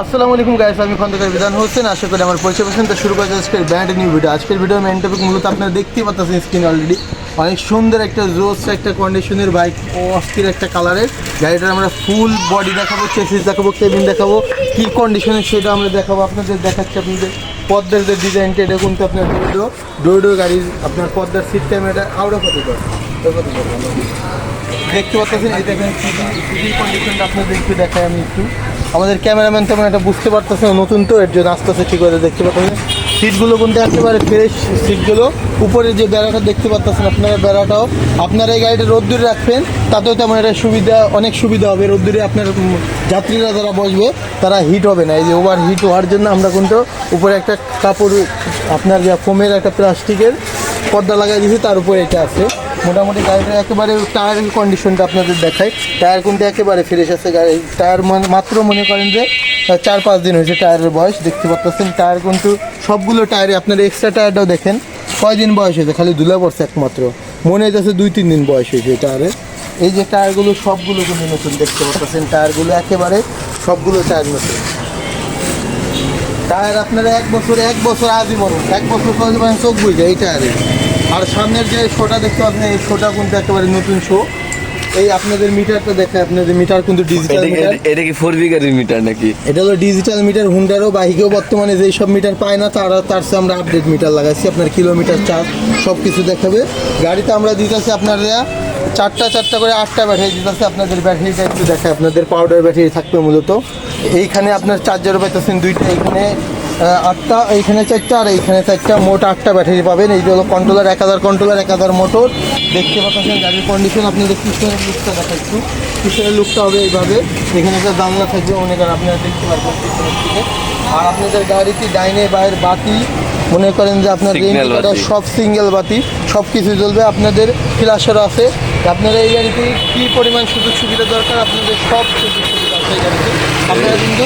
আসসালামু আলাইকুম গাইস আমি খন্দকার বিধান হোসেন। আশা করি আমার পরিচয় পাচ্ছেন তো শুরু করেছে আজকের ব্যান্ড নিউ ভিডিও আজকের ভিডিও মেন টপিক মূলত আপনারা দেখতেই পাচ্ছেন স্ক্রিন অলরেডি অনেক সুন্দর একটা জোস একটা কন্ডিশনের বাইক অস্থির একটা কালারের গাড়িটার আমরা ফুল বডি দেখাবো চেসিস দেখাবো কেবিন দেখাবো। কী কন্ডিশনের সেটা আমরা দেখাবো, আপনাদের দেখাচ্ছি আপনাদের পদ্মার যে ডিজাইনটা এটা কিন্তু আপনার ডোডো ডোডো গাড়ির আপনার পদ্মার সিট আউট অফ হতে পারে দেখতে পাচ্ছেন, এই দেখেন কন্ডিশনটা আপনাদের একটু দেখাই আমি একটু। আমাদের ক্যামেরাম্যান তেমন একটা বুঝতে পারতেছে নতুন তো, এর জন্য আস্তে আস্তে ঠিক করে দেখতে পাচ্ছেন। সিটগুলো কিন্তু একেবারে ফ্রেশ সিটগুলো। উপরে যে বেড়াটা দেখতে পাচ্ছেন আপনারা, বেড়াটাও। আপনারা এই গাড়িটা রোদ্দুরে রাখবেন, তাতেও তেমন একটা সুবিধা, অনেক সুবিধা হবে। রোদ্দুরে আপনার যাত্রীরা যারা বসবে, তারা হিট হবে না। এই যে ওভার হিট হওয়ার জন্য আমরা কিন্তু উপরে একটা কাপড়, আপনার যা ফোমের একটা প্লাস্টিকের পর্দা লাগাই দিয়েছি, তার উপরে এটা আছে। মোটামুটি গাড়িটা একেবারে টায়ারের কন্ডিশনটা আপনাদের দেখাই। টায়ার কিন্তু একেবারে ফ্রেশ আছে গাড়ি। টায়ার মাত্র মনে করেন যে চার পাঁচ দিন হয়েছে টায়ারের বয়স, দেখতে পাচ্ছেন, টায়ার কিন্তু সবগুলো টায়ারে আপনার এক্সট্রা টায়ারটাও দেখেন। কয়দিন বয়স হয়েছে? খালি ধুলা পড়ছে একমাত্র। মনে হইতেছে দুই তিন দিন বয়স হয়েছে টায়ারে। এই যে টায়ারগুলো সবগুলো কিন্তু নতুন, দেখতে পাচ্ছেন, টায়ারগুলো একেবারে সবগুলো টায়ার নতুন। টায়ার আপনারা এক বছর এক বছর আজীবন, এক বছর চোখ বুঝে এই টায়ারে। আর সামনের যে শোটা দেখতে পাচ্ছেন এই শোটা কিন্তু একেবারে নতুন শো। এই আপনাদের মিটারটা দেখে আপনাদের মিটার কিন্তু ডিজিটাল এটা কি মিটার এটা কি ফোর বিঘারের মিটার নাকি? এটা হলো ডিজিটাল মিটার হুন্ডারও বাইকেও বর্তমানে যেই সব মিটার পায় না তারা তার চেয়ে আমরা আপডেট মিটার লাগাইছি আপনার কিলোমিটার চার্জ সব কিছু দেখাবে। গাড়িতে আমরা দিতেছি আপনারা চারটা চারটা করে আটটা ব্যাটারি দিতেছে আপনাদের ব্যাটারিটা একটু দেখে আপনাদের পাউডার ব্যাটারি থাকবে মূলত। এইখানে আপনার চার্জারও পাইতেছেন দুইটা এইখানে আহ, আটটা এইখানে চারটা আর এইখানে চারটা মোট আটটা ব্যাটারি পাবেন। এই হলো কন্ট্রোলার এক হাজার কন্ট্রোলার এক হাজার মোটর দেখতে পাচ্ছেন গাড়ির কন্ডিশন আপনাদের পিছনের লুকটা দেখা একটু। পিছনের লুকটা হবে এইভাবে। এখানে একটা জানলা থাকবে মনে করেন আপনারা দেখতে পারবেন পিছনের দিকে। আর আপনাদের গাড়িটি ডাইনে বাইরের বাতি মনে করেন যে আপনার সব সিঙ্গেল বাতি। সব কিছু জ্বলবে। আপনাদের ফ্ল্যাশার আছে। আপনারা এই গাড়িতে কী পরিমাণ সুযোগ সুবিধা দরকার? আপনাদের সব সুযোগ সুবিধা আপনারা কিন্তু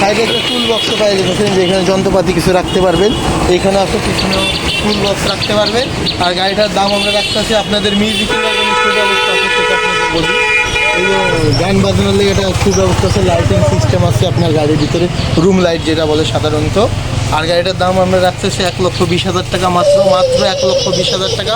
সাইডে একটা টুল বক্স পাই যেতেছেন যেখানে যন্ত্রপাতি কিছু রাখতে পারবেন এইখানে আসলে পিছনেও টুল বক্স রাখতে পারবেন। আর গাড়িটার দাম আমরা রাখতে আছি আপনাদের মিউজিকের বলি। গান বাজানোর লেগে একটা সুব্যবস্থা আছে লাইটিং সিস্টেম আছে আপনার গাড়ির ভিতরে রুম লাইট যেটা বলে সাধারণত। আর গাড়িটার দাম আমরা রাখতেছি এক লক্ষ বিশ হাজার টাকা, মাত্র মাত্র এক লক্ষ বিশ হাজার টাকা।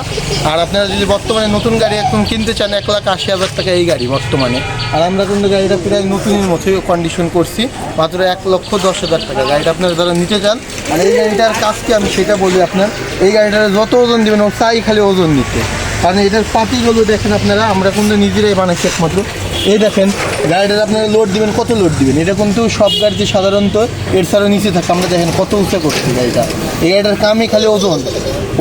আর আপনারা যদি বর্তমানে নতুন গাড়ি এখন কিনতে চান, এক লাখ আশি হাজার টাকা এই গাড়ি বর্তমানে। আর আমরা কিন্তু গাড়িটা প্রায় নতুনের মতোই কন্ডিশন করছি, মাত্র এক লক্ষ দশ হাজার টাকা। গাড়িটা আপনারা যারা নিতে চান, আর এই গাড়িটার কাজকে আমি সেটা বলি আপনার, এই গাড়িটার যত ওজন দেবেন ও চাই খালি ওজন নিতে। কারণ এটার পাতিগুলো দেখেন আপনারা, আমরা কিন্তু নিজেরাই বানাচ্ছি একমাত্র। এই দেখেন, গাড়িটার আপনারা লোড দিবেন, কত লোড দিবেন? এটা কিন্তু সব গাড়িতে সাধারণত এর ছাড়াও নিচে থাকে। আমরা দেখেন কত উঁচা করছে গাড়িটা। এই গাড়িটার কামই খালি ওজন।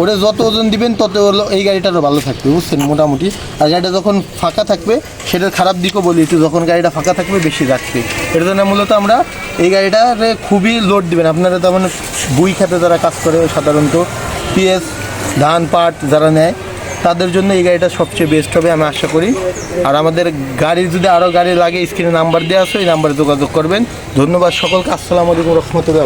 ওটা যত ওজন দিবেন, তত এই গাড়িটারও ভালো থাকবে, বুঝছেন? মোটামুটি। আর গাড়িটা যখন ফাঁকা থাকবে, সেটার খারাপ দিকও বলি, একটু যখন গাড়িটা ফাঁকা থাকবে, বেশি রাখবে। এটার জন্য মূলত আমরা এই গাড়িটারে খুবই লোড দিবেন। আপনারা তেমন বুই খাতে যারা কাজ করে, সাধারণত পিএস, ধান, পাট যারা নেয় তাদের জন্য এই গাড়িটা সবচেয়ে বেস্ট হবে, আমি আশা করি। আর আমাদের গাড়ি যদি আরও গাড়ি লাগে স্ক্রিনে নাম্বার দেওয়া আছে এই নাম্বারে যোগাযোগ করবেন। ধন্যবাদ সকলকে, আসসালামু আলাইকুম, রহমতুল্লাহ